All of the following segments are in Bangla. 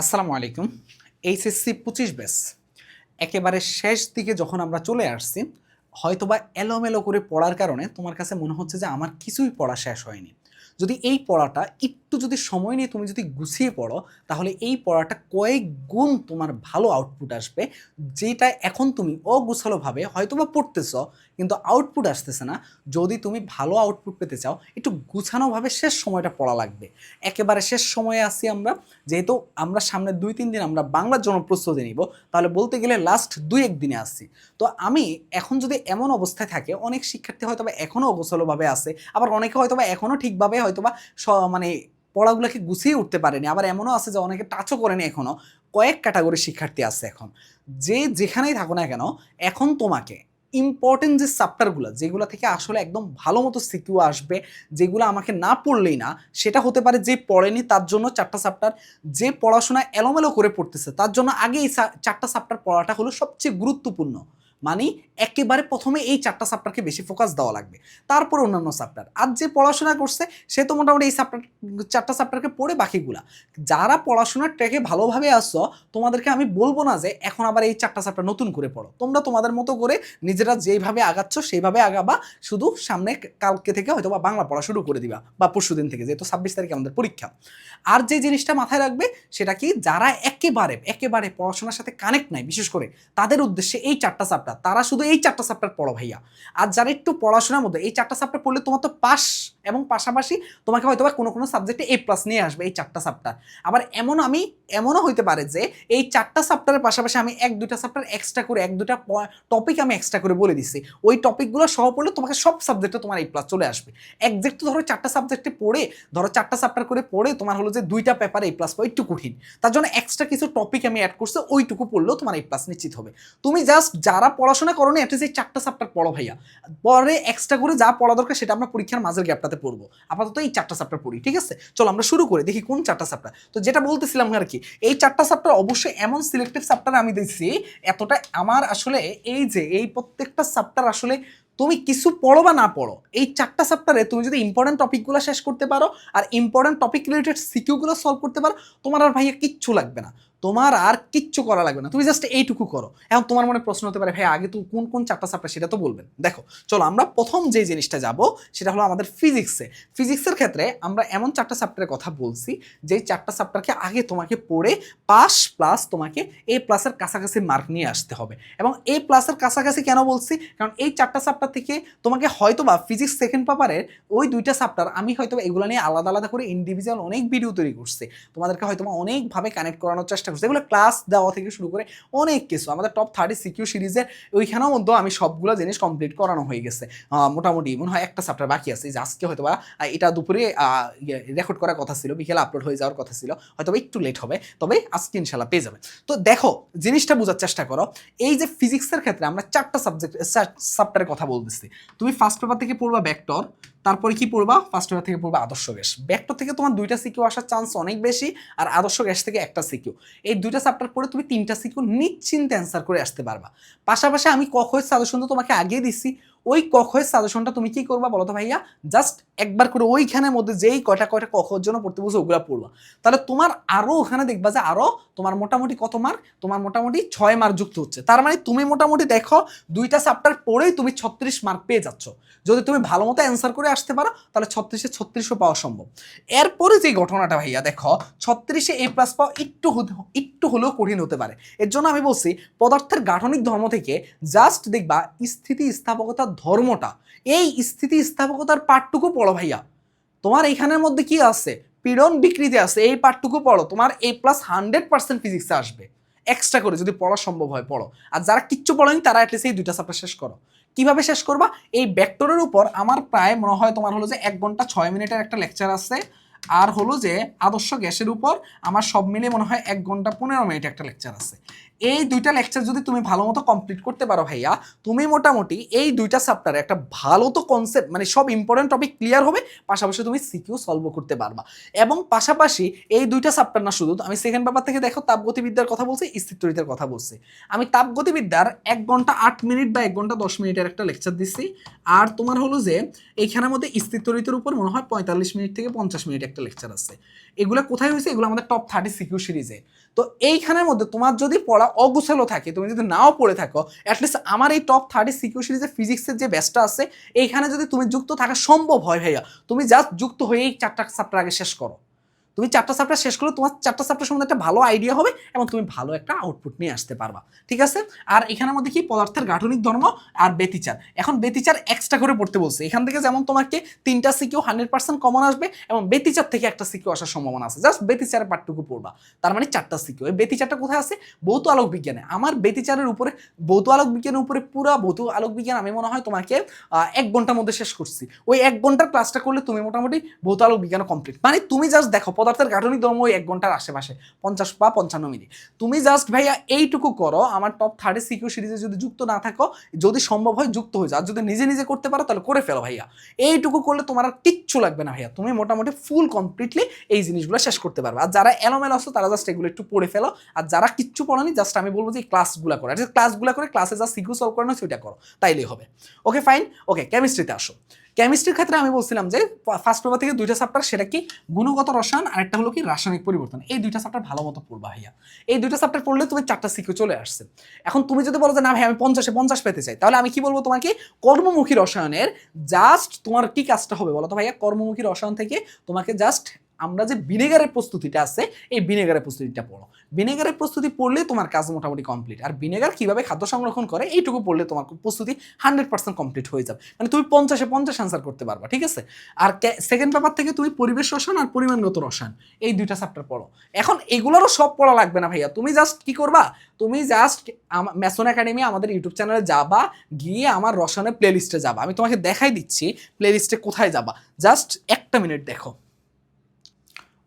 আসসালামু আলাইকুম। এইচএসসি পঁচিশ ব্যাস একেবারে শেষ দিকে যখন আমরা চলে আসছি, হয়তোবা এলোমেলো করে পড়ার কারণে তোমার কাছে মনে হচ্ছে যে আমার কিছুই পড়া শেষ হয়নি। যদি এই পড়াটা একটু যদি সময় নিয়ে তুমি যদি গুছিয়ে পড়ো, তাহলে এই পড়াটা কয়েক গুণ তোমার ভালো আউটপুট আসবে, যেটা এখন তুমি অগুছালোভাবে হয়তোবা পড়তেছ, কিন্তু আউটপুট আসতেছে না। যদি তুমি ভালো আউটপুট পেতে চাও, একটু গুছানোভাবে শেষ সময়টা পড়া লাগবে। একেবারে শেষ সময়ে আসি আমরা, যেহেতু আমরা সামনে দুই তিন দিন আমরা বাংলার জন্য প্রস্তুতি নিব, তাহলে বলতে গেলে লাস্ট দুই এক দিনে আসছি তো আমি এখন যদি এমন অবস্থায় থাকে, অনেক শিক্ষার্থী হয়তো বা এখনও অগোছালোভাবে আছে, আবার অনেকে হয়তো বা এখনও ঠিকভাবে হয়তো বা মানে পড়াগুলোকে গুছিয়ে উঠতে পারেনি। আবার এমনও আছে যে অনেকে টাচও করেনি এখনও কয়েক ক্যাটাগরির শিক্ষার্থী আছে এখন। যে যেখানেই থাকো না কেন, এখন তোমাকে ইম্পর্টেন্ট যে চ্যাপ্টারগুলো যেগুলো থেকে আসলে একদম ভালো মতো সিকিউ আসবে, যেগুলো আমাকে না পড়লেই না, সেটা হতে পারে যে পড়েনি তার জন্য চারটা চ্যাপ্টার যে পড়াশোনা এলোমেলো করে পড়তেছে তার জন্য আগে এই চারটা চ্যাপ্টার পড়াটা হলো সবচেয়ে গুরুত্বপূর্ণ। মানে একেবারে প্রথমে এই চারটা চ্যাপ্টারকে বেশি ফোকাস দেওয়া লাগবে। তারপর অন্যান্য চ্যাপ্টার আর যে পড়াশোনা করছে, সে তো মোটামুটি এই চ্যাপ্টার চারটা চ্যাপ্টারকে পড়ে বাকিগুলা। যারা পড়াশোনার ট্র্যাকে ভালোভাবে আসছো, তোমাদেরকে আমি বলব না যে এখন আবার এই চারটা চ্যাপ্টার নতুন করে পড়ো। তোমরা তোমাদের মতো করে নিজেরা যেইভাবে আগাচ্ছ, সেইভাবে আগাবা। শুধু সামনে কালকে থেকে হয়তো বা বাংলা পড়া শুরু করে দিবা, বা পরশু দিন থেকে, যেহেতু ছাব্বিশ তারিখে আমাদের পরীক্ষা। আর যে জিনিসটা মাথায় রাখবে, সেটা কি? যারা একেবারে একেবারে পড়াশোনার সাথে কানেক্ট নাই, বিশেষ করে তাদের উদ্দেশ্যে এই চারটা চ্যাপ্টার তারা শুধু এই চারটা চ্যাপ্টার পড়ো ভাইয়া। আর যারা একটু পড়াশোনার মধ্যে, এই চারটা চ্যাপ্টার পড়লে তোমার তো পাস এবং পাশাপাশি তোমাকে হয়তো বা কোনো কোনো সাবজেক্টে এ প্লাস নিয়ে আসবে এই চারটা চ্যাপ্টার আবার এমন আমি, এমনও হইতে পারে যে এই চারটা চ্যাপ্টারের পাশাপাশি আমি এক দুটা চ্যাপ্টার এক্সট্রা করে, এক দুটা টপিক আমি এক্সট্রা করে বলে দিচ্ছি ওই টপিকগুলো সহ পড়লে তোমাকে সব সাবজেক্টে তোমার এই প্লাস চলে আসবে। একজ্যাক্ট ধরো চারটা সাবজেক্টে পড়ে, ধরো চারটা চ্যাপ্টার করে পড়ে তোমার হলো যে দুইটা পেপারে এই প্লাস পাওয়া একটু কঠিন। তার জন্য এক্সট্রা কিছু টপিক আমি অ্যাড করছি, ওইটুকু পড়লেও তোমার এই প্লাস নিশ্চিত হবে। তুমি জাস্ট যারা পড়াশোনা করো না এই চারটা চ্যাপ্টার পড়ো ভাইয়া। পরে এক্সট্রা করে যা পড়া দরকার সেটা আমরা পরীক্ষার মাঝের গ্যাপটাতে পড়ব। আপাতত এই চারটা চ্যাপ্টার পড়ি, ঠিক আছে? চলো আমরা শুরু করি, দেখি কোন চারটা চ্যাপ্টার তো যেটা বলতেছিলাম আর কি, এই চারটা চ্যাপ্টার অবশ্যই এমন সিলেক্টিভ চ্যাপ্টার আমি দিচ্ছি এতটা আমার আসলে এই যে এই প্রত্যেকটা চ্যাপ্টার আসলে তুমি কিছু পড়ো বা না পড়ো, এই চারটা চ্যাপ্টারে তুমি যদি ইম্পর্টেন্ট টপিকগুলো শেষ করতে পারো, আর ইম্পর্টেন্ট টপিক রিলেটেড সিকিউগুলো সলভ করতে পারো, তোমার আর ভাইয়া কিচ্ছু লাগবে না। তোমার আর কিচ্ছু করা লাগবে না। তুমি জাস্ট এইটুকু করো। এখন তোমার মনে প্রশ্ন হতে পারে, ভাই, আগে তো কোন কোন চারটা চ্যাপ্টার সেটা তো বলবেন। দেখো, চলো আমরা প্রথম যে জিনিসটা যাব, সেটা হলো আমাদের ফিজিক্সে ফিজিক্সের ক্ষেত্রে আমরা এমন চারটা চ্যাপ্টারের কথা বলছি যে চারটা চ্যাপ্টারকে আগে তোমাকে পড়ে পাস প্লাস তোমাকে এ প্লাসের কাছাকাছি মার্ক নিয়ে আসতে হবে। এবং এ প্লাসের কাছাকাছি কেন বলছি? কারণ এই চারটা চ্যাপ্টার থেকে তোমাকে হয়তো বা ফিজিক্স সেকেন্ড পেপারের ওই দুইটা চ্যাপ্টার আমি হয়তো এগুলো নিয়ে আলাদা আলাদা করে ইন্ডিভিজুয়াল অনেক ভিডিও তৈরি করছি। তোমাদেরকে হয়তো অনেকভাবে কানেক্ট করানোর চেষ্টা করছি এগুলো ক্লাস দেওয়া থেকে শুরু করে অনেক কিছু। আমাদের টপ থার্টি সিকিউ সিরিজের ওইখানেও মধ্যে আমি সবগুলো জিনিস কমপ্লিট করানো হয়ে গেছে। মোটামুটি মনে হয় একটা চ্যাপ্টার বাকি আছে। যে আজকে হয়তো বা এটা দুপুরে রেকর্ড করার কথা ছিল, বিকেলে আপলোড হয়ে যাওয়ার কথা ছিল। হয়তো একটু লেট হবে, তবে আজকে ইনশাল্লাহ পেয়ে যাবে তো দেখো, জিনিসটা বোঝার চেষ্টা করো, এই যে ফিজিক্সের ক্ষেত্রে আমরা চারটা সাবজেক্ট চ্যাপ্টারের কথা বলতেছি। তুমি ফার্স্ট পেপার থেকে পড়বা ভেক্টর তারপরে কি পড়বা? ফার্স্ট পেপার থেকে পড়বা আদর্শ গ্যাস। ভেক্টর থেকে তোমার দুইটা সিকিউ আসার চান্স অনেক বেশি, আর আদর্শ গ্যাস থেকে একটা সিকিউ এই দুইটা চ্যাপ্টার পড়ে তুমি তিনটা সিকিউ নিশ্চিন্তে অ্যান্সার করে আসতে পারবা। পাশাপাশি আমি কখন সাজেশন তো তোমাকে আগেই দিচ্ছি ওই কখয়ের সাজেশনটা তুমি কি করবা বলো তো ভাইয়া? জাস্ট একবার করে ওইখানের মধ্যে যেই কয়টা কয়টা কখের জন্য পড়তে বসে ওগুলো পড়বা। তাহলে তোমার আরও ওখানে দেখবা যে আরও তোমার মোটামুটি কত মার্ক তোমার মোটামুটি ছয় মার্ক যুক্ত হচ্ছে। তার মানে তুমি মোটামুটি দেখো দুইটা চ্যাপ্টার পড়েই তুমি ছত্রিশ মার্ক পেয়ে যাচ্ছ। যদি তুমি ভালো মতো অ্যান্সার করে আসতে পারো, তাহলে ছত্রিশে ছত্রিশও পাওয়া সম্ভব। এরপরে যে ঘটনাটা ভাইয়া দেখো, ছত্রিশে এ প্লাস পাওয়া একটু একটু হলেও কঠিন হতে পারে। এর জন্য আমি বলছি, পদার্থের গাঠনিক ধর্ম থেকে জাস্ট দেখবা স্থিতি স্থাপকতার ধর্মটা, এই স্থিতি স্থাপকতার পাঠটুকু পড়ো ভাইয়া। তোমার এইখানের মধ্যে কি আছে? পীড়ন বিকৃতি আছে, এই পাঠটুকু পড়ো। তোমার এ প্লাস হান্ড্রেড পার্সেন্ট ফিজিক্সে আসবে। এক্সট্রা করে যদি পড়া সম্ভব হয়, পড়ো। আর যারা কিচ্ছু পড়েনি, তারা অ্যাটলিস্ট এই দুইটা চ্যাপ্টার শেষ করো। কীভাবে শেষ করবা? এই ব্যাক্টরের উপর আমার প্রায় মনে হয় তোমার হলো যে এক ঘণ্টা ছয় মিনিটের একটা লেকচার আছে। আর হলো যে আদর্শ গ্যাসের উপর আমার সব মিলে মনে হয় এক ঘণ্টা পনেরো মিনিট একটা লেকচার আছে। এই দুইটা লেকচার যদি তুমি ভালো মতো কমপ্লিট করতে পারো ভাইয়া, তুমি মোটামুটি এই দুইটা চ্যাপ্টারে একটা ভালো তো কনসেপ্ট মানে সব ইম্পর্টেন্ট টপিক ক্লিয়ার হবে, পাশাপাশি তুমি সিকিউ সলভ করতে পারবা। এবং পাশাপাশি এই দুইটা চ্যাপ্টার না শুধু, আমি সেকেন্ড পেপার থেকে দেখো তাপগতিবিদ্যার কথা বলছি স্থিরতরিতার কথা বলছি। আমি তাপগতিবিদ্যার এক ঘণ্টা আট মিনিট বা এক ঘণ্টা দশ মিনিটের একটা লেকচার দিচ্ছি আর তোমার হলো যে এইখানের মধ্যে স্থিরতরিতের উপর মনে হয় পঁয়তাল্লিশ মিনিট থেকে পঞ্চাশ মিনিট একটা লেকচার আছে। এগুলো কোথায় হয়েছে? এগুলো আমাদের টপ থার্টি সিকিউ সিরিজে তো এইখানের মধ্যে তোমার যদি পড়া অগুছালো থাকে, তুমি যদি নাও পড়ে থাকো অ্যাটলিস্ট আমার এই টপ থার্টি সিকিউ সিরিজে ফিজিক্সের যে ব্যাচটা আছে, এইখানে যদি তুমি যুক্ত থাকা সম্ভব হয় ভাইয়া, তুমি জাস্ট যুক্ত হয়ে এই চারটা চাপটা আগে শেষ করো। তুমি চারটা চ্যাপ্টার শেষ করলে তোমার চারটা চ্যাপ্টার সম্বন্ধে একটা ভালো আইডিয়া হবে এবং তুমি ভালো একটা আউটপুট নিয়ে আসতে পারবা। ঠিক আছে? আর এখানের মধ্যে কি? পদার্থের গাঠনিক ধর্ম আর বেতিচার এখন বেতিচার এক্সট্রা করে পড়তে বলছে। এখান থেকে যেমন তোমাকে তিনটা সিকিউ হান্ড্রেড পার্সেন্ট কমন আসবে এবং বেতিচার থেকে একটা সিকিউ আসার সম্ভাবনা আছে। জাস্ট ব্যতিচারের পার্টটুকু পড়বা। তার মানে চারটা সিকিউ এই ব্যতিচারটা কোথায় আছে? ভৌত আলোক বিজ্ঞানে। আমার বেতিচারের উপরে, ভৌত আলোক বিজ্ঞানের উপরে পুরা ভৌত আলোক বিজ্ঞান আমি মনে হয় তোমাকে এক ঘণ্টার মধ্যে শেষ করছি। ওই এক ঘণ্টার ক্লাসটা করলে তুমি মোটামুটি ভৌত আলোক বিজ্ঞান কমপ্লিট মানে তুমি জাস্ট দেখো পদার্থের গাঠনিক ধর্ম এক ঘণ্টার আশেপাশে, পঞ্চাশ বা পঞ্চান্ন মিনিট তুমি জাস্ট ভাইয়া এইটুকু করো, আমার টপ থার্টি সিকিউ সিরিজে যদি যুক্ত না থাকো, যদি সম্ভব হয় যুক্ত হয়ে যাও। আর যদি নিজে নিজে করতে পারো, তাহলে করে ফেলো ভাইয়া। এইটুকু করলে তোমার আর কিচ্ছু লাগবে না ভাইয়া। তুমি মোটামুটি ফুল কমপ্লিটলি এই জিনিসগুলো শেষ করতে পারবে। আর যারা এলোমেলো আসো তারা জাস্ট এগুলো একটু পড়ে ফেলো। আর যারা কিচ্ছু পড়ানি জাস্ট আমি বলব যে ক্লাসগুলো করো। আর ক্লাসগুলো করে ক্লাসে যা সিকিউ সলভ করানো সেটা করো। তাইলেই হবে। ওকে ফাইন ওকে কেমিস্ট্রিতে আসো। কেমিস্ট্রির ক্ষেত্রে আমি বলছিলাম যে ফার্স্ট পেপার থেকে দুইটা চ্যাপ্টার সেটা কি গুণগত রসায়ন আর একটা হলো কি রাসায়নিক পরিবর্তন। এই দুইটা চ্যাপ্টার ভালো মতো পড়বা ভাইয়া। এই দুইটা চ্যাপ্টার পড়লে তুমি চারটা সিকিউ চলে আসছে। এখন তুমি যদি বলো যে, না ভাই আমি পঞ্চাশে পঞ্চাশ পেতে চাই তাহলে আমি কি বলব তোমাকে? কর্মমুখী রসায়নের জাস্ট তোমার কি কাজটা হবে বলো তো ভাইয়া? কর্মমুখী রসায়ন থেকে তোমাকে জাস্ট আমরা যে ভিনেগারের প্রস্তুতিটা আছে, এই ভিনেগারের প্রস্তুতিটা পড়ো। ভিনেগারের প্রস্তুতি পড়লে তোমার কাজ মোটামুটি কমপ্লিট আর ভিনেগার কীভাবে খাদ্য সংরক্ষণ করে, এইটুকু পড়লে তোমার প্রস্তুতি হান্ড্রেড পার্সেন্ট কমপ্লিট হয়ে যাবে। মানে তুমি পঞ্চাশে পঞ্চাশ আনসার করতে পারবা, ঠিক আছে? আর সেকেন্ড পেপার থেকে তুমি পরিবেশ রসায়ন আর পরিমাণগত রসায়ন, এই দুইটা চ্যাপ্টার পড়ো। এখন এগুলোরও সব পড়া লাগবে না ভাইয়া। তুমি জাস্ট কি করবা? তুমি জাস্ট ম্যাসন একাডেমি আমাদের ইউটিউব চ্যানেলে যাবা, গিয়ে আমার রসায়নের প্লেলিস্টে যাবা। আমি তোমাকে দেখাই দিচ্ছি প্লেলিস্টে কোথায় যাবা। জাস্ট একটা মিনিট দেখো।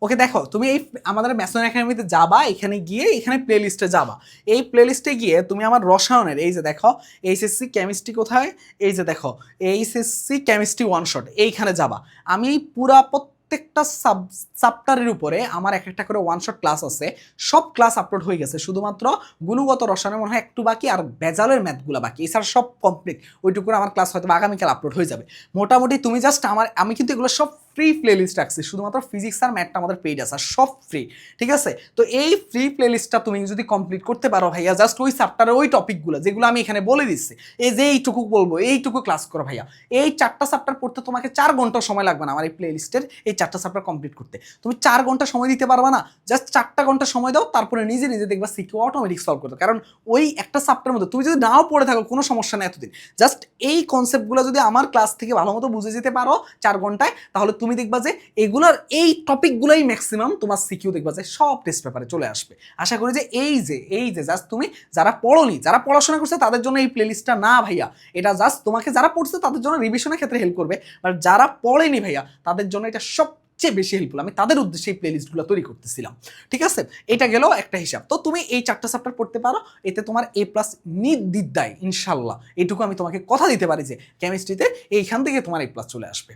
ওকে দেখো, তুমি এই আমাদের ম্যাসন একাডেমিতে যাবা, এখানে গিয়ে এখানে প্লে লিস্টে যাবা। এই প্লে লিস্টে গিয়ে তুমি আমার রসায়নের, এই যে দেখো এইচএসসি কেমিস্ট্রি কোথায়? এই যে দেখো এইচএসসি কেমিস্ট্রি ওয়ান শট এইখানে যাবা। আমি এই পুরা প্রত্যেকটা সাব চ্যাপ্টারের উপরে আমার এক একটা করে ওয়ান শট ক্লাস আছে, সব ক্লাস আপলোড হয়ে গেছে। শুধুমাত্র গুণগত রসায়নের মনে হয় একটু বাকি আর বেজালের ম্যাথগুলো বাকি। এছাড়া সব কমপ্লিট ওইটুকু আমার ক্লাস হয়তো আগামীকাল আপলোড হয়ে যাবে। মোটামুটি তুমি জাস্ট আমার, আমি কিন্তু এগুলো সব ফ্রি প্লে লিস্ট রাখছি, শুধুমাত্র ফিজিক্স আর ম্যাথটা আমাদের পেইড আছে, আর সব ফ্রি ঠিক আছে? তো এই ফ্রি প্লে লিস্টটা তুমি যদি কমপ্লিট করতে পারো ভাইয়া জাস্ট ওই চ্যাপ্টারের ওই টপিকগুলো যেগুলো আমি এখানে বলে দিচ্ছি, এই যে এইটুকু বলব, এইটুকু ক্লাস করো ভাইয়া। এই চারটা চ্যাপ্টার পড়তে তোমাকে চার ঘণ্টা সময় লাগবে না আমার এই প্লে লিস্টের এই চারটা চ্যাপ্টার কমপ্লিট করতে। তুমি চার ঘণ্টা সময় দিতে পারবা না জাস্ট চারটা ঘণ্টা সময় দাও, তারপরে নিজে নিজে দেখবা সিকিউ অটোমেটিক সলভ করতে। কারণ ওই একটা চ্যাপ্টারের মধ্যে, তুমি যদি নাও পড়ে থাকো, কোনো সমস্যা নেই এতদিন। জাস্ট এই কনসেপ্টগুলো যদি আমার ক্লাস থেকে ভালো মতো বুঝে যেতে পারো চার ঘন্টায়, তাহলে তুমি দেখবা যে এগুলার এই টপিকগুলোই ম্যাক্সিমাম তোমার সিকিউ দেখবা যে সব টেস্ট পেপারে চলে আসবে। আশা করি যে এই যে এই যে জাস্ট তুমি যারা পড়োনি, যারা পড়াশোনা করছে তাদের জন্য এই প্লেলিস্টটা না ভাইয়া। এটা জাস্ট তোমাকে যারা পড়ছে তাদের জন্য রিভিশনের ক্ষেত্রে হেল্প করবে। বাট যারা পড়েনি ভাইয়া, তাদের জন্য এটা সব সবচেয়ে বেশি হেল্পফুল আমি তাদের উদ্দেশ্যে এই প্লেলিস্টগুলো তৈরি করতেছিলাম। ঠিক আছে? এটা গেল একটা হিসাব। তো তুমি এই চারটা চ্যাপ্টার পড়তে পারো। এতে তোমার এ প্লাস নির্দিদায় ইনশাল্লাহ। এটুকু আমি তোমাকে কথা দিতে পারি যে কেমিস্ট্রিতে এইখান থেকে তোমার এ প্লাস চলে আসবে।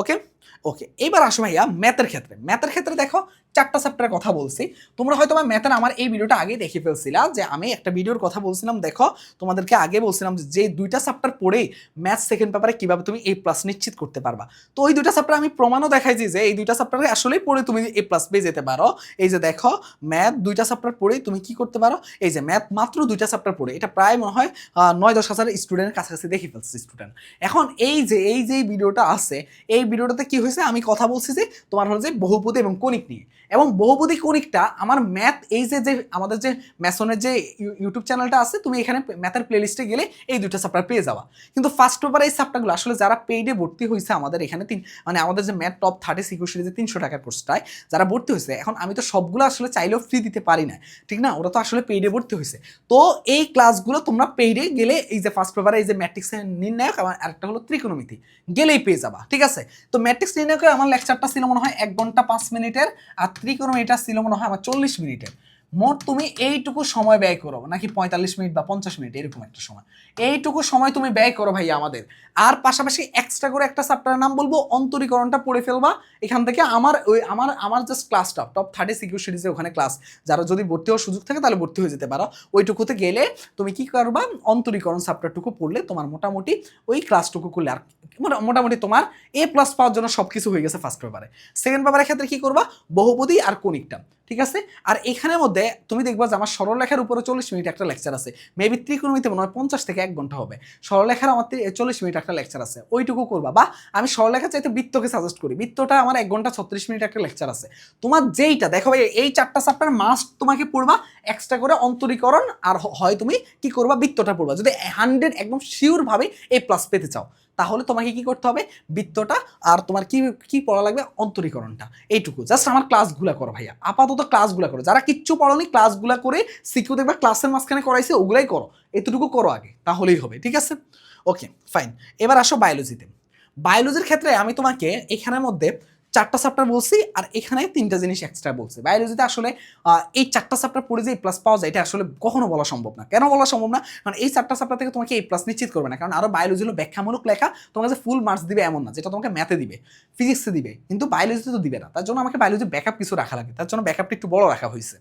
ওকে ওকে এবার আসো ভাইয়া ম্যাথের ক্ষেত্রে। ম্যাথের ক্ষেত্রে দেখো চারটা চ্যাপ্টারের কথা বলছি। তোমরা হয়তো বা ম্যাথের আমার এই ভিডিওটা আগে দেখে ফেলছিলা যে আমি একটা ভিডিওর কথা বলছিলাম। দেখো, তোমাদেরকে আগে বলছিলাম যে যে দুইটা চ্যাপ্টার পড়েই ম্যাথ সেকেন্ড পেপারে কীভাবে তুমি এ প্লাস নিশ্চিত করতে পারবা। তো ওই দুইটা চ্যাপ্টার আমি প্রমাণও দেখাইছি যে এই দুইটা চ্যাপ্টারে আসলেই পড়ে তুমি এ প্লাস পেয়ে যেতে পারো। এই যে দেখো ম্যাথ দুইটা চ্যাপ্টার পড়েই তুমি কি করতে পারো? এই যে ম্যাথ মাত্র দুইটা চ্যাপ্টার পড়ে। এটা প্রায় মনে হয় নয় দশ হাজার স্টুডেন্টের কাছাকাছি দেখে ফেলছে স্টুডেন্ট এখন এই যে এই যে ভিডিওটা আছে, এই ভিডিওটাতে কি হয়েছে আমি কথা বলছি যে তোমার হলো যে বহুপদী এবং কণিক নিয়ে। এবং বহুপদী কণিকটা আমার ম্যাথ এই যে যে আমাদের যে ম্যাসনের যে ইউটিউব চ্যানেলটা আছে, তুমি এখানে ম্যাথের প্লেলিস্টে গেলে এই দুটো চ্যাপ্টার পেয়ে যাওয়া কিন্তু ফার্স্ট পেপারে এই চ্যাপ্টারগুলো আসলে যারা পেইডে ভর্তি হয়েছে আমাদের এখানে তিন মানে আমাদের যে ম্যাথ টপ থার্টি সিকিউ সিরিজে তিনশো টাকার কোর্সটায় যারা ভর্তি হয়েছে, এখন আমি তো সবগুলো আসলে চাইলেও ফ্রি দিতে পারি না। ঠিক না? ওরা তো আসলে পেইডে ভর্তি হয়েছে। তো এই ক্লাসগুলো তোমরা পেইডে গেলে এই যে ফার্স্ট পেপারে এই যে ম্যাট্রিক্সের নির্ণায়ক আর আরেকটা হলো ত্রিকোণমিতি গেলেই পেয়ে যাবা। ঠিক আছে? তো ম্যাট্রিক্স নির্ণায়কের আমার লেকচারটা ছিল মনে হয় এক ঘণ্টা পাঁচ মিনিটের, আর ত্রিকোণমিতিটা ছিল মনে হয় আমার চল্লিশ মিনিটের। মোট তুমি এইটুকু সময় ব্যয় করো, নাকি পঁয়তাল্লিশ মিনিট বা পঞ্চাশ মিনিট, এরকম একটা সময়। এইটুকু সময় তুমি ব্যয় করো ভাইয়া আমাদের। আর পাশাপাশি এক্সট্রা করে একটা চ্যাপ্টারের নাম বলব, অন্তরীকরণটা পড়ে ফেলবা। এখান থেকে আমার ওই, আমার আমার জাস্ট ক্লাসটা টপ থার্টি সিকিউ সিরিজে ওখানে ক্লাস যারা যদি ভর্তি হওয়ার সুযোগ থাকে, তাহলে ভর্তি হয়ে যেতে পারো। ওইটুকুতে গেলে তুমি কি করবা, অন্তরীকরণ চ্যাপ্টারটুকু পড়লে তোমার মোটামুটি ওই ক্লাসটুকু করলে আর মোটামুটি তোমার এ প্লাস পাওয়ার জন্য সব কিছু হয়ে গেছে ফার্স্ট পেপারে সেকেন্ড পেপারের ক্ষেত্রে কি করবা, বহুপদী আর কোনিকটা ঠিক আছে? আর এখানের মধ্যে তুমি দেখবা যে আমার সরলরেখার উপরে চল্লিশ মিনিট একটা লেকচার আছে। মেবি ত্রিকোণমিতে মনে হয় পঞ্চাশ থেকে এক ঘণ্টা হবে। সরলরেখার আমার চল্লিশ মিনিট একটা লেকচার আছে। ওইটুকু করবা। বা আমি সরলরেখা চাইতে বৃত্তকে সাজেস্ট করি। বৃত্তটা আমার এক ঘণ্টা ছত্রিশ মিনিট একটা লেকচার আছে। তোমার যেইটা, দেখো ভাই, এই চারটা চ্যাপ্টার মাস্ট তোমাকে পড়বা। এক্সট্রা করে অন্তরীকরণ। আর হয় তুমি কি করবা? বৃত্তটা পড়বা। যদি হান্ড্রেড একদম শিওর ভাবে এই প্লাস পেতে চাও। তাহলে তোমাকে কি করতে হবে? বৃত্তটা আর তোমার কি কি পড়া লাগবে? অন্তরীকরণটা। এইটুকু। জাস্ট আমার ক্লাসগুলো করো ভাইয়া। আপাতত ক্লাসগুলো করো। যারা কিচ্ছু পড়নি ক্লাসগুলো করে সিকিউ দেখবা ক্লাসের মাঝখানে করাইছে, ওগুলাই করো। এতটুকু করো আগে। তাহলেই হবে। ঠিক আছে? ওকে ফাইন এবার আসো বায়োলজিতে বায়োলজির ক্ষেত্রে আমি তোমাকে এখানের মধ্যে চারটা চ্যাপ্টার বলছি আর এখানে তিনটা জিনিস এক্সট্রা বলছি। বায়োলজিতে আসলে এই চারটা চ্যাপ্টার পড়ে যে প্লাস পাওয়া যায়, এটা আসলে কখনো বলা সম্ভব না। কেন বলা সম্ভব না? কারণ এই চারটা চ্যাপ্টার থেকে তোমাকে এই প্লাস নিশ্চিত করবে না। কারণ আরও বায়োলজি হলো ব্যাখ্যামূলক লেখা তোমাকে ফুল মার্কস দিবে এমন না, যেটা তোমাকে ম্যাথে দিবে ফিজিক্সে দিবে। কিন্তু বায়োলজিতে তো দিবে না। তার জন্য আমাকে বায়োলজি ব্যাকআপ কিছু রাখা লাগে। তার জন্য ব্যাকআপটা একটু বড় রাখা হয়েছে।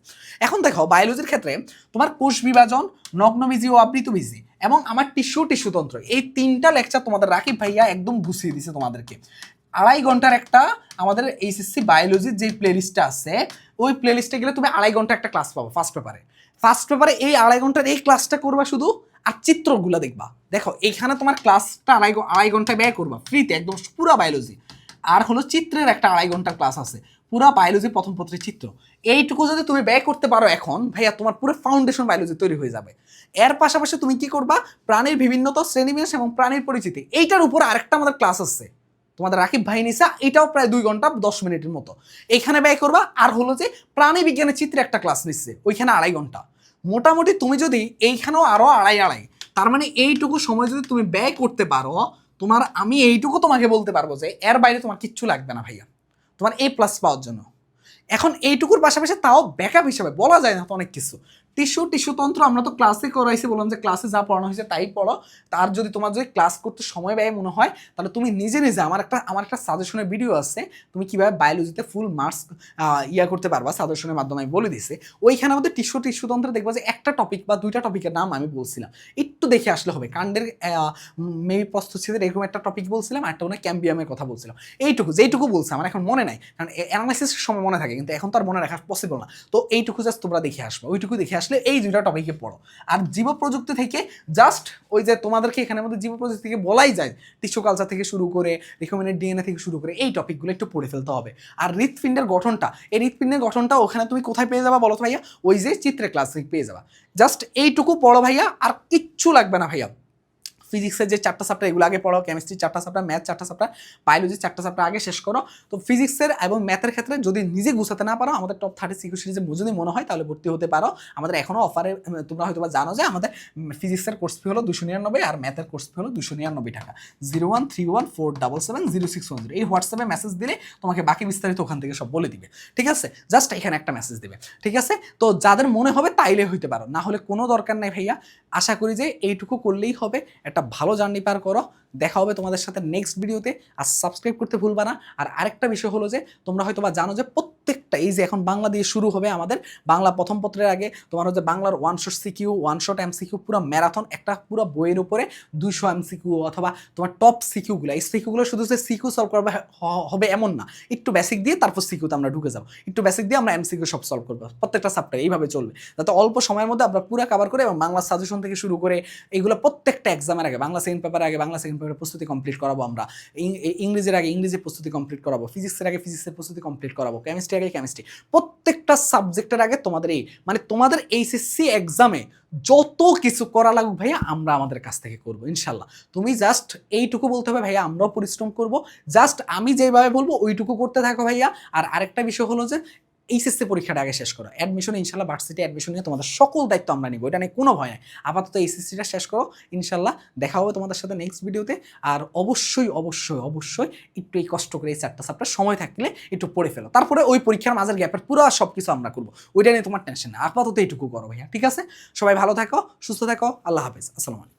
এখন দেখো বায়োলজির ক্ষেত্রে তোমার কোষ বিভাজন, নগ্নবীজি ও আবৃতবীজি এবং আমার টিস্যু টিস্যুতন্ত্র এই তিনটা লেকচার তোমাদের রাকিব ভাইয়া একদম গুছিয়ে দিছে তোমাদেরকে। আড়াই ঘণ্টার একটা আমাদের এইচএসসি বায়োলজির যে প্লেলিস্টটা আছে, ওই প্লেলিস্টে গেলে তুমি আড়াই ঘণ্টা একটা ক্লাস পাবো ফার্স্ট পেপারে ফার্স্ট পেপারে এই আড়াই ঘণ্টার এই ক্লাসটা করবা শুধু আর চিত্রগুলো দেখবা। দেখো, এখানে তোমার ক্লাসটা আড়াই আড়াই ঘণ্টা ব্যয় করবা ফ্রিতে একদম পুরা বায়োলজি আর হলো চিত্রের একটা আড়াই ঘণ্টা ক্লাস আছে, পুরা বায়োলজি প্রথম পত্রের চিত্র। এইটুকু যদি তুমি ব্যয় করতে পারো এখন, ভাইয়া, তোমার পুরো ফাউন্ডেশন বায়োলজি তৈরি হয়ে যাবে। এর পাশাপাশি তুমি কি করবা? প্রাণীর বিভিন্নতা, শ্রেণীবিন্যাস এবং প্রাণীর পরিচিতি, এইটার উপর আরেকটা আমাদের ক্লাস আছে। তোমাদের রাকিব ভাই নিসা এটাও প্রায় দুই ঘণ্টা দশ মিনিটের মতো। এখানে ব্যয় করবা, আর হলো যে প্রাণী বিজ্ঞানের চিত্রে একটা ক্লাস নিচ্ছে, ওইখানে আড়াই ঘণ্টা। মোটামুটি তুমি যদি এইখানেও আরও আড়াই আড়াই, তার মানে এইটুকু সময় যদি তুমি ব্যয় করতে পারো, তোমার আমি এইটুকু তোমাকে বলতে পারব যে এর বাইরে তোমার কিচ্ছু লাগবে না ভাইয়া। তোমার এ প্লাস পাওয়ার জন্য। এখন এইটুকুর পাশাপাশি তাও ব্যাকআপ হিসাবে, বলা যায় না তো অনেক কিছু। টিস্যু টিস্যুতন্ত্র আমরা তো ক্লাসে করাইছি, বললাম যে ক্লাসে যা পড়ানো হয়েছে তাই পড়ো। তার যদি তোমার যদি ক্লাস করতে সময় ব্যয় মনে হয়, তাহলে তুমি নিজে নিজে আমার একটা আমার একটা সাজেশনের ভিডিও আছে, তুমি কীভাবে বায়োলজিতে ফুল মার্কস ইয়া করতে পারবা সাজেশনের মাধ্যমে আমি বলে দিছি। ওইখানে আমাদের টিস্যু টিস্যুতন্ত্রে দেখবা যে একটা টপিক বা দুইটা টপিকের নাম আমি বলছিলাম। একটু দেখে আসলে হবে। কাণ্ডের মেবি প্রস্তুচ্ছেদের এরকম একটা টপিক বলছিলাম একটা মনে ক্যাম্বিয়ামের কথা বলছিলাম। এইটুকু, যেইটুকু বলছে, আমার এখন মনে নাই। কারণ অ্যানালাইসিসের সময় মনে থাকে, কিন্তু এখন তো আর মনে রাখা পসিবল না। তো এইটুকু জাস্ট তোমরা দেখে আসবে। ওইটুকু দেখে আসলে এই দুইটা টপিকে পড়ো। আর জীব প্রযুক্তি থেকে জাস্ট ওই যে তোমাদেরকে এখানে মধ্যে জীব প্রযুক্তি থেকে বলাই যায় টিস্যু কালচার থেকে শুরু করে রিকমেন্ডেড ডিএনএ থেকে শুরু করে, এই টপিকগুলো একটু পড়ে ফেলতে হবে। আর হৃৎপিণ্ডের গঠনটা, এই হৃৎপিণ্ডের গঠনটা ওখানে তুমি কোথায় পেয়ে যাবা বলো তো ভাইয়া? ওই যে চিত্রে ক্লাস পেয়ে যাবা। জাস্ট এইটুকু পড়ো ভাইয়া, আর কিচ্ছু লাগবে না ভাইয়া। ফিজিক্সের যে চারটা চ্যাপ্টার এগুলো আগে পড়ো কেমিস্ট্রি চারটা চ্যাপ্টার ম্যাথ চারটা চ্যাপ্টার বায়োলজির চারটা চ্যাপ্টার আগে শেষ করো। তো ফিজিক্সের এবং ম্যাথের ক্ষেত্রে যদি নিজে গুছাতে না পারো, আমাদের টপ থার্টি সিকিউ সিরিজে যদি মনে হয়, তাহলে ভর্তি হতে পারো। আমাদের এখনও অফারে তোমরা হয়তো বা জানো যে আমাদের ফিজিক্সের কোর্স ফি হলো দুশো নিরানব্বই আর ম্যাথের কোর্স ফি হলো দুশো নিরানব্বই টাকা। Zero one three one four double seven zero six one zero এই হোয়াটসঅ্যাপে মেসেজ দিলে তোমাকে বাকি বিস্তারিত ওখান থেকে সব বলে দিবে। ঠিক আছে? জাস্ট এখানে একটা মেসেজ দিবে। ঠিক আছে? তো যাদের মনে হবে তাইলে হইতে পারো। না হলে কোনো দরকার নেই ভাইয়া। আশা করি যে এইটুকু করলেই হবে। একটা ভালো জার্নি পার করো। দেখা হবে তোমাদের সাথে নেক্সট ভিডিওতে আর সাবস্ক্রাইব করতে ভুলবা না। আর আরেকটা বিষয় হলো যে, তোমরা হয়তো বা জানো যে, প্রত্যেকটা এই যে এখন বাংলা দিয়ে শুরু হবে আমাদের বাংলা প্রথম পত্রের আগে, তোমার হচ্ছে বাংলার one shot CQ one shot M CQ পুরো ম্যারাথন একটা পুরো বইয়ের উপরে দুইশো এম সিকিউ অথবা তোমার টপ সিকিউগুলো এই সিকিউগুলো শুধু যে সিকিউ সলভ করবে হবে এমন না। একটু বেসিক দিয়ে তারপর সিকিউতে আমরা ঢুকে যাব। একটু বেসিক দিয়ে আমরা এম সিকিউ সব সলভ করব। প্রত্যেকটা সাবটা এইভাবে চলবে। যাতে অল্প সময়ের মধ্যে আমরা পুরো কাভার করে এবং বাংলা সাজেশন থেকে শুরু করে এগুলো প্রত্যেকটা এক্সামের আগে, বাংলা সেকেন্ড পেপার আগে, বাংলা সেকেন্ড পেপারের প্রস্তুতি কমপ্লিট করাবো আমরা। ইংরেজির আগে ইংরেজির প্রস্তুতি কমপ্লিট করাবো ফিজিক্সের আগে ফিজিক্সের প্রস্তুতি কমপ্লিট করাবো কেমিস্ট্রি আগে কেমিস্ট্রি প্রত্যেকটা সাবজেক্টের আগে তোমাদের এই মানে তোমাদের এইচএসসি এক্সামে যত কিছু করা লাগুক ভাইয়া আমরা আমাদের কাছ থেকে করব, ইনশাল্লাহ। তুমি জাস্ট এইটুকু বলতে হবে ভাইয়া, আমরাও পরিশ্রম করব। জাস্ট আমি যেভাবে বলব ওইটুকু করতে থাকো ভাইয়া। আর আরেকটা বিষয় হলো যে এইচএসসি পরীক্ষাটা আগে শেষ করো। অ্যাডমিশন ইনশাল্লাহ ভার্সিটি অ্যাডমিশন নিয়ে তোমাদের সকল দায়িত্ব আমরা নিব। এটা নিয়ে কোনো ভয় নাই। আপাতত এইচএসসিটা শেষ করো। ইনশাল্লাহ দেখা হবে তোমাদের সাথে নেক্সট ভিডিওতে আর অবশ্যই অবশ্যই অবশ্যই একটু এই কষ্ট করে এই চারটা চারটা সময় থাকলে একটু পড়ে ফেলো। তারপরে ওই পরীক্ষার মাঝের গ্যাপের পুরো সব কিছু আমরা করব। ওইটা নিয়ে তোমার টেনশন না আপাতত এইটুকু করো ভাইয়া। ঠিক আছে? সবাই ভালো থাকো, সুস্থ থাকো। আল্লাহ হাফেজ। আসসালামু আলাইকুম।